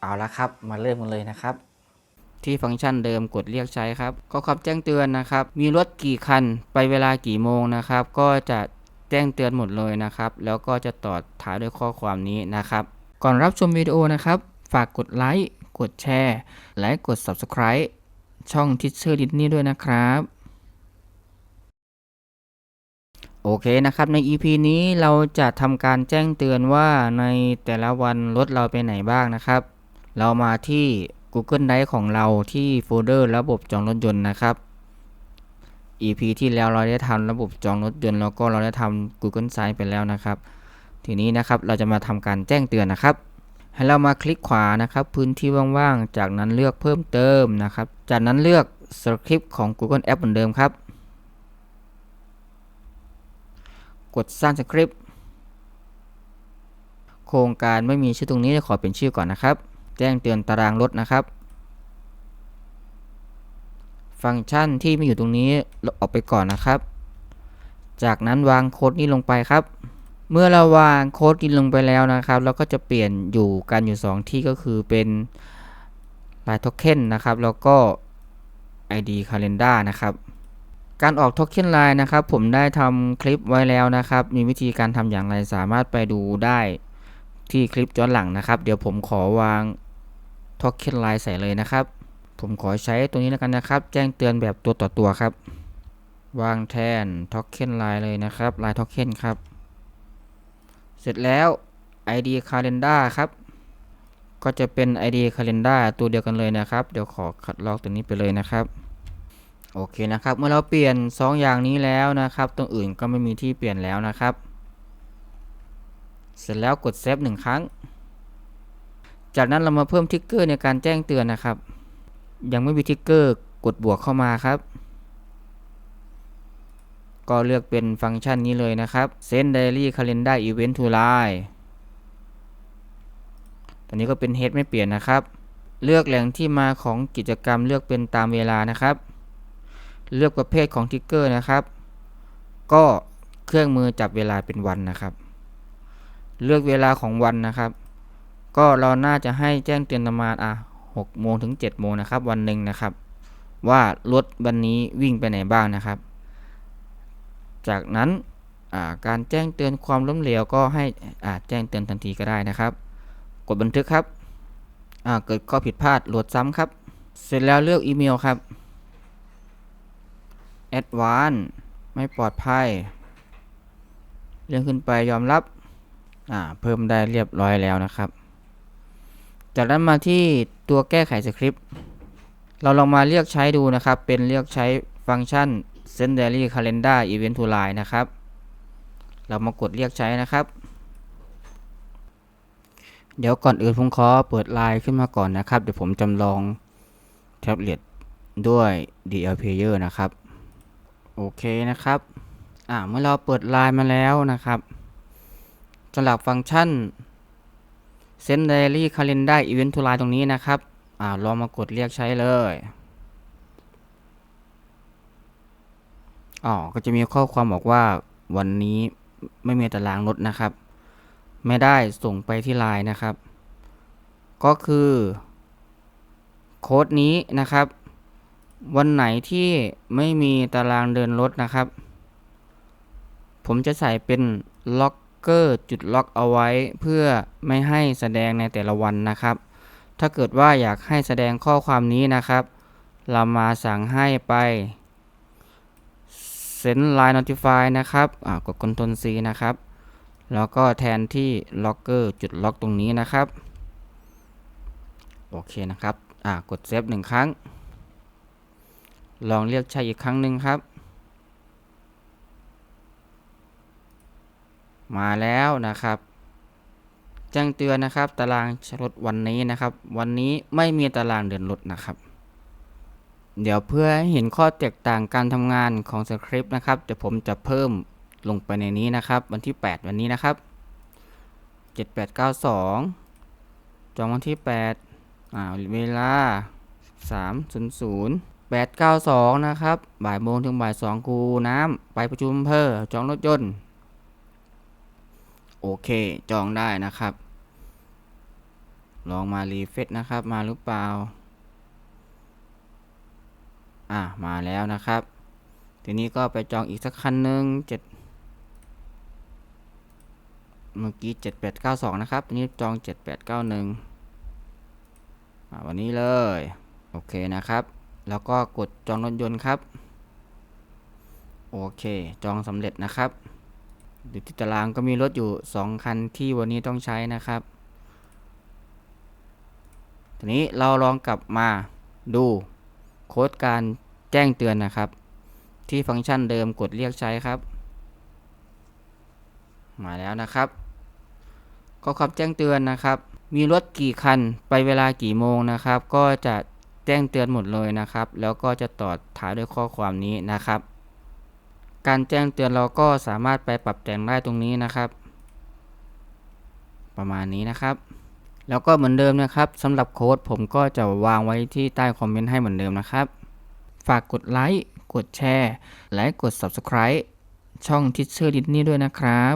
เอาละครับ มาเริ่มกันเลยนะครับ ที่ฟังก์ชันเดิมกดเรียกใช้ครับ ก็คำแจ้งเตือนนะครับ มีรถกี่คันไปเวลากี่โมงนะครับ ก็จะแจ้งเตือนหมดเลยนะครับ แล้วก็จะต่อท้ายด้วยข้อความนี้นะครับ ก่อนรับชมวิดีโอนะครับ ฝากกดไลค์ กดแชร์ และกด Subscribe ช่องทิชเชอร์ดิสนี่ด้วยนะครับโอเคนะครับใน EP นี้เราจะทำการแจ้งเตือนว่าในแต่ละวันรถเราไปไหนบ้างนะครับ เรามาที่ Google Drive ของเราที่โฟลเดอร์ระบบจองรถยนต์นะครับ EP ที่แล้วเราได้ทำระบบจองรถยนต์แล้วก็เราได้ทำ Google Sites ไปแล้วนะครับ ทีนี้นะครับเราจะมาทำการแจ้งเตือนนะครับ ให้เรามาคลิกขวานะครับ พื้นที่ว่างๆ จากนั้นเลือกเพิ่มเติมนะครับ จากนั้นเลือกสคริปต์ของ Google App เหมือนเดิมครับ กดสร้างสคริปต์โครงการไม่มีชื่อตรงนี้ขอเป็นชื่อก่อนนะครับ แจ้งเตือนตารางรถนะครับ ฟังก์ชันที่ม่อยู่ตรงนี้ออกไปก่อนนะครับ จากนั้นวางโค้ดนี้ลงไปครับ เมื่อเราวางโค้ดนี้ลงไปแล้วนะครับ เราก็จะเปลี่ยนอยู่กันอยู่ 2 ที่ก็คือเป็นลายโทเค็นนะครับ แล้วก็ ID Calendar นะครับการออกโทเค็นไลน์นะครับ ผมได้ทำคลิปไว้แล้วนะครับ มีวิธีการทำอย่างไรสามารถไปดูได้ที่คลิปย้อนหลังนะครับ เดี๋ยวผมขอวาง โทเค็นไลน์ใส่เลยนะครับ ผมขอใช้ตัวนี้แล้วกันนะครับ แจ้งเตือนแบบตัวต่อตัวครับ วางแทนโทเค็นไลน์เลยนะครับไลน์โทเค็นครับ เสร็จแล้ว ID Calendar ครับ ก็จะเป็น ID Calendar ตัวเดียวกันเลยนะครับ เดี๋ยวขอคัดลอกตัวนี้ไปเลยนะครับโอเคนะครับ เมื่อเราเปลี่ยน 2 อย่างนี้แล้วนะครับ ตรงอื่นก็ไม่มีที่เปลี่ยนแล้วนะครับ เสร็จแล้วกดเซฟหนึ่งครั้ง จากนั้นเรามาเพิ่มทิกเกอร์ในการแจ้งเตือนนะครับ ยังไม่มีทิกเกอร์กดบวกเข้ามาครับ ก็เลือกเป็นฟังก์ชันนี้เลยนะครับ Send Daily Calendar Event to Line ตอนนี้ก็เป็น Head ไม่เปลี่ยนนะครับ เลือกแหล่งที่มาของกิจกรรมเลือกเป็นตามเวลานะครับ เลือกประเภทของทิกเกอร์นะครับ ก็เครื่องมือจับเวลาเป็นวันนะครับ เลือกเวลาของวันนะครับ ก็เราน่าจะให้แจ้งเตือนประมาณอะ6โมงถึง7โมงนะครับ วันหนึ่งนะครับ ว่ารถวันนี้วิ่งไปไหนบ้างนะครับ จากนั้นการแจ้งเตือนความล้มเหลวก็ให้อาแจ้งเตือนทันทีก็ได้นะครับ กดบันทึกครับเกิดข้อผิดพลาดโหลดซ้ำครับ เสร็จแล้วเลือกอีเมลครับ Advance ไม่ปลอดภัยเรื่องขึ้นไปยอมรับเพิ่มได้เรียบร้อยแล้วนะครับ จากนั้นมาที่ตัวแก้ไขสคริปต์ เราลองมาเรียกใช้ดูนะครับ เป็นเรียกใช้ฟังก์ชัน Send Daily Calendar Event to Line นะครับ เรามากดเรียกใช้นะครับ เดี๋ยวก่อนอื่นผมขอเปิดไลน์ขึ้นมาก่อนนะครับ เดี๋ยวผมจำลองแท็บเล็ตด้วย DL Player นะครับ โอเคนะครับ อ่า เมื่อเราเปิดไลน์มาแล้วนะครับสำหรับฟังก์ชัน Send Daily Calendar Event to Line ตรงนี้นะครับอ่าลองมากดเรียกใช้เลยอ๋อก็จะมีข้อความบอกว่าวันนี้ไม่มีตารางรถนะครับ ไม่ได้ส่งไปที่ไลน์นะครับ ก็คือ โค้ดนี้นะครับ วันไหนที่ไม่มีตารางเดินรถนะครับ ผมจะใส่เป็นล็อก เกอร์จุดล็อกเอาไว้ เพื่อไม่ให้แสดงในแต่ละวันนะครับ ถ้าเกิดว่าอยากให้แสดงข้อความนี้นะครับ เรามาสั่งให้ไป Send Line Notify นะครับอ่ากด Ctrl C นะครับ แล้วก็แทนที่ล็อกเกอร์จุดล็อกตรงนี้นะครับ โอเคนะครับอ่ากดเซฟหนึ่งครั้ง ลองเรียกใช้อีกครั้งหนึ่งครับ มาแล้วนะครับแจ้งเตือนนะครับ ตารางรถวันนี้นะครับ วันนี้ไม่มีตารางเดินรถนะครับ เดี๋ยวเพื่อให้เห็นข้อแตกต่างการทำงานของสคริปต์นะครับเดี๋ยวผมจะเพิ่มลงไปในนี้นะครับ วันที่ 8 วันนี้นะครับ 7892 จองวันที่8อ่าเวลา300 892 นะครับ บ่ายโมงถึงบ่าย2คูน้ำไปประชุมอำเภอจองรถยนต์ โอเค จองได้นะครับ ลองมารีเฟซนะครับ มาหรือเปล่า อะ มาแล้วนะครับ ทีนี้ก็ไปจองอีกสักคันหนึ่งเจ็ดเมื่อกี้เจ็ดแปดเก้าสองนะครับทีนี้จองเจ็ดแปดเก้าหนึ่งวันนี้เลย โอเคนะครับ แล้วก็กดจองรถยนต์ครับ โอเค จองสำเร็จนะครับ ดูที่ตารางก็มีรถอยู่ 2 คันที่วันนี้ต้องใช้นะครับ ทีนี้เราลองกลับมาดูโค้ดการแจ้งเตือนนะครับ ที่ฟังก์ชันเดิมกดเรียกใช้ครับ มาแล้วนะครับ ก็คำแจ้งเตือนนะครับ มีรถกี่คันไปเวลากี่โมงนะครับ ก็จะแจ้งเตือนหมดเลยนะครับ แล้วก็จะต่อท้ายด้วยข้อความนี้นะครับ การแจ้งเตือนเราก็สามารถไปปรับแต่งได้ตรงนี้นะครับ ประมาณนี้นะครับ แล้วก็เหมือนเดิมนะครับสำหรับโค้ดผมก็จะวางไว้ที่ใต้คอมเมนต์ให้เหมือนเดิมนะครับ ฝากกดไลค์กดแชร์ และกด Subscribe ช่องทิชเชอร์ดิสนี่ด้วยนะครับ